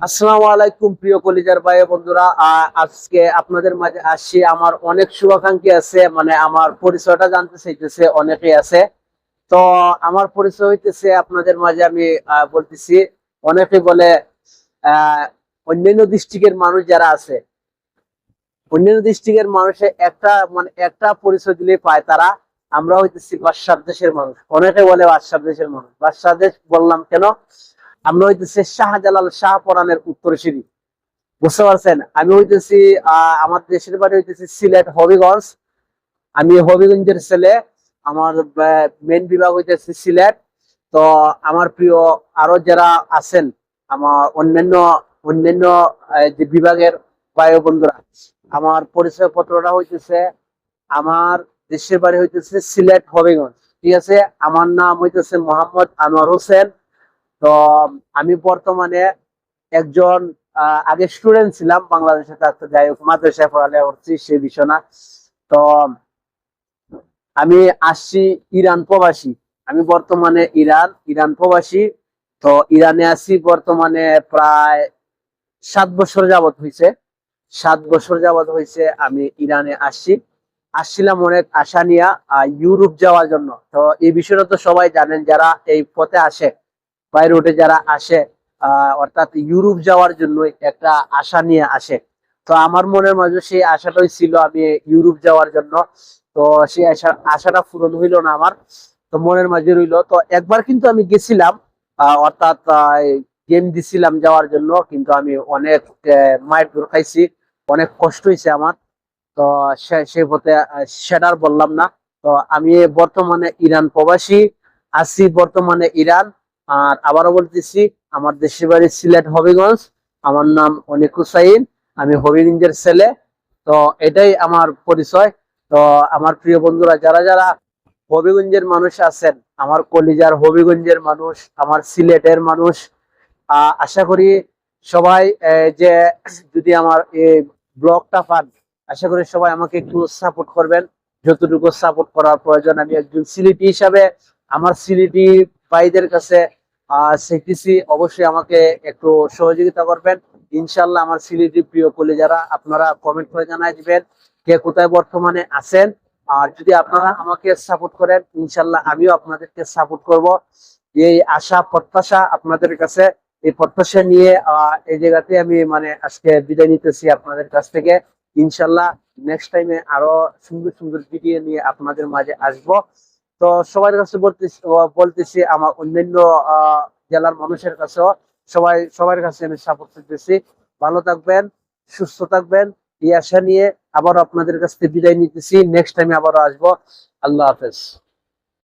আসসালামু আলাইকুম, প্রিয় কলিজার ভাই বন্ধুরা। আজকে আপনাদের মাঝে আসছি। আমার অনেক শুভাকাঙ্ক্ষী আছে মানে আমার পরিচয়টা জানতে চাইতেছে আছে। তো আমার পরিচয় হইতেছে, আপনাদের মাঝে আমি বলতেছি, অনেকে বলে অন্যান্য ডিস্ট্রিক্টের মানুষ যারা আছে, অন্যান্য ডিস্ট্রিক্টের মানুষে একটা মানে একটা পরিচয় দিলে পায় তারা। আমরা হইতেছি বাদশাহ দেশের মানুষ। অনেকে বলে বাদশাহ দেশের মানুষ। বাদশাহ দেশ বললাম কেন? আমরা হইতেছি শাহজালাল শাহ পরানের উত্তরসূরি বুঝতে পারছেন? আমি হইতেছি আমার দেশের বাড়ি হইতেছি সিলেট হবিগঞ্জ। আমি হবিগঞ্জের ছেলে, আমার মেন বিভাগ হইতেছে সিলেট। তো আমার প্রিয় আরও যারা আছেন, আমার অন্যান্য অন্যান্য যে বিভাগের বায়ু বন্ধুরা, আমার পরিচয় পত্রটা হইতেছে আমার দেশের বাড়ি হইতেছে সিলেট হবিগঞ্জ। ঠিক আছে? আমার নাম হইতেছে মোহাম্মদ আনোয়ার হোসেন। তো আমি বর্তমানে একজন আগে স্টুডেন্ট ছিলাম বাংলাদেশে থাকতে যাই হোক, মাদ্রাসায় পড়ালে করছি, সে বিষয় না। তো আমি আসছি ইরান প্রবাসী। আমি বর্তমানে ইরান ইরান প্রবাসী। তো, ইরানে আছি বর্তমানে প্রায় সাত বছর যাবত হয়েছে সাত বছর যাবত হয়েছে আমি ইরানে আসছি। আসছিলাম অনেক আশা নিয়ে ইউরোপ যাওয়ার জন্য। তো, এই বিষয়টা তো সবাই জানেন, যারা এই পথে আসে বাই রোডে যারা আসে অর্থাৎ ইউরোপ যাওয়ার জন্য একটা আশা নিয়ে আসে। তো আমার মনের মাঝে সেই আশাটাই ছিল আমি ইউরোপ যাওয়ার জন্য। তো সেই আশা, আশাটা পূরণ হইল না আমার। তো মনের মাঝে রইল। তো একবার কিন্তু আমি গেছিলাম অর্থাৎ গেম দিছিলাম যাওয়ার জন্য, কিন্তু আমি অনেক মায়ের দূর খাইছি। অনেক কষ্ট হয়েছে আমার। তো সেই পথে সেটার বললাম না। তো আমি বর্তমানে ইরান প্রবাসী, আছি বর্তমানে ইরান। আর আবারও বলতেছি, আমার দেশের বাড়ি সিলেট হবিগঞ্জ। আমার নাম অনিক হুসাইন, আমি হবিগঞ্জের ছেলে। তো এটাই আমার পরিচয়। তো আমার প্রিয় বন্ধুরা, যারা যারা হবিগঞ্জের মানুষ আছেন, আমার কলিজার হবিগঞ্জের মানুষ, আমার সিলেটের মানুষ আশা করি সবাই যে যদি আমার এই ব্লগটা পান, আশা করি সবাই আমাকে একটু সাপোর্ট করবেন। যতটুকু সাপোর্ট করার প্রয়োজন, আমি একজন সিলেটি হিসাবে, আমার সিলেটি ভাইদের কাছে আহ শিখতেছি অবশ্যই আমাকে একটু সহযোগিতা করবেন। ইনশাল্লাহ আমার সিলেটি প্রিয় কলি যারা আপনারা কমেন্ট করে জানাই দিবেন কে কোথায় বর্তমানে আছেন। আর যদি আপনারা আমাকে সাপোর্ট করেন ইনশাল্লাহ আমিও আপনাদেরকে সাপোর্ট করব। এই আশা, প্রত্যাশা আপনাদের কাছে, এই প্রত্যাশা নিয়ে এই জায়গাতে আমি মানে আজকে বিদায় নিতেছি আপনাদের কাছ থেকে। ইনশাল্লাহ নেক্সট টাইমে আরও সুন্দর সুন্দর ভিডিও নিয়ে আপনাদের মাঝে আসব। তো সবার কাছে বলতেছি বলতেছি আমার অন্যান্য জেলার মানুষের কাছেও সবাই, সবার কাছে আমি সাপোর্ট করতেছি। ভালো থাকবেন, সুস্থ থাকবেন, এই আশা নিয়ে আবার আপনাদের কাছ থেকে বিদায় নিতেছি। নেক্সট টাইমে আবার আসব। আল্লাহ হাফেজ।